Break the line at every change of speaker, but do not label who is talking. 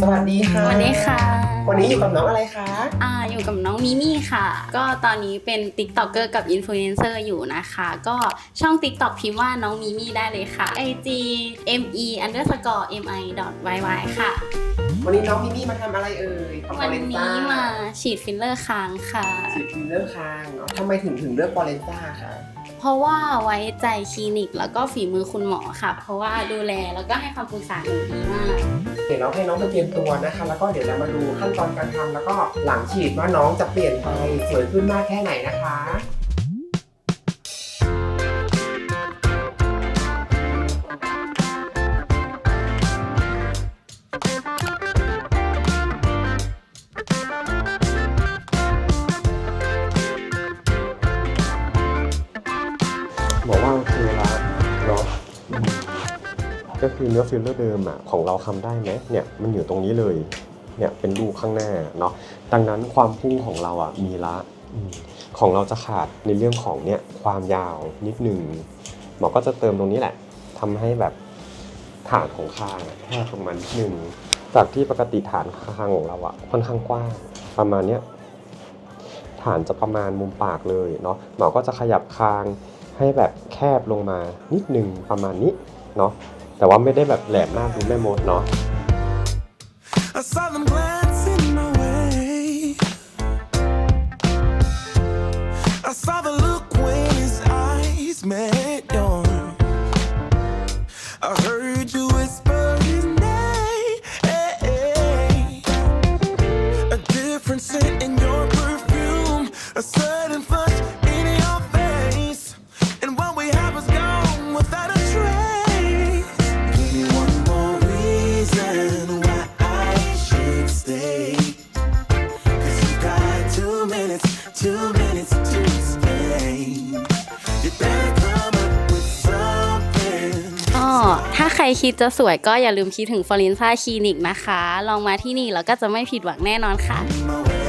สวัสดีค่ะ
สวัสดีค่ะ
วันนี้อยู่กับน้องอะไรคะ
อ่า อยู่กับน้องมิมี่ค่ะ ก็ตอนนี้เป็น t ิ k t o k เกอร์กับอินฟลูเอนเซอร์อยู่นะคะ ก็ช่อง TikTok พิมพ์ว่าน้องมิมี่ได้เลยค่ะ IG me underscore mi dot yy ค่ะ
วันนี้น้องมิมี่มาทำอะไรเอ่ยกับ
วัน
Polenta
นี้มาฉีดฟิลเลอร์คางค่ะ
ฉีดฟิลเลอร์คางเนาะทำไมถึงถึงเลือกปอเลนซ่าคะ
เพราะว่าไว้ใจคลินิกแล้วก็ฝีมือคุณหมอค่ะ เพราะว่าดูแลแล้วก็ให้คำปรึกษาหนูดีมาก
เดี๋ยวเราให้น้องไปเตรียมตัวนะคะ แล้วก็เดี๋ยวเรามาดูขั้นตอนการทำแล้วก็หลังฉีดว่าน้องจะเปลี่ยนไปสวยขึ้นมากแค่ไหนนะคะ
บอกว่าโอเคละเนาะก็คือเนื้อฟิลเลอร์เดิมอะของเราทำได้ไหมเนี่ยมันอยู่ตรงนี้เลยเนี่ยเป็นรูข้างหน้าเนาะดังนั้นความพุ่งของเราอะมีละของเราจะขาดในเรื่องของเนี่ยความยาวนิดนึงหมอก็จะเติมตรงนี้แหละทำให้แบบฐานของคางแคบลงมานิดนึงจากที่ปกติฐานคางของเราอะค่อนข้างกว้างประมาณเนี้ยฐานจะประมาณมุมปากเลยเนาะหมอก็จะขยับคาง ให้แบบแคบลงมานิดนึงประมาณนี้เนาะแต่ว่าไม่ได้แบบแหลมมากดูแม่มดเนาะ
I saw them glancing my way. I saw the look when his eyes met yours. I heard you whisper his name. A different scent two minutes to explain. You better come up with something.
ก็ถ้าใครคิดจะสวยก็อย่าลืมคิดถึงฟอรินซ่าคลินิกนะคะ ลองมาที่นี่แล้วก็จะไม่ผิดหวังแน่นอนค่ะ
My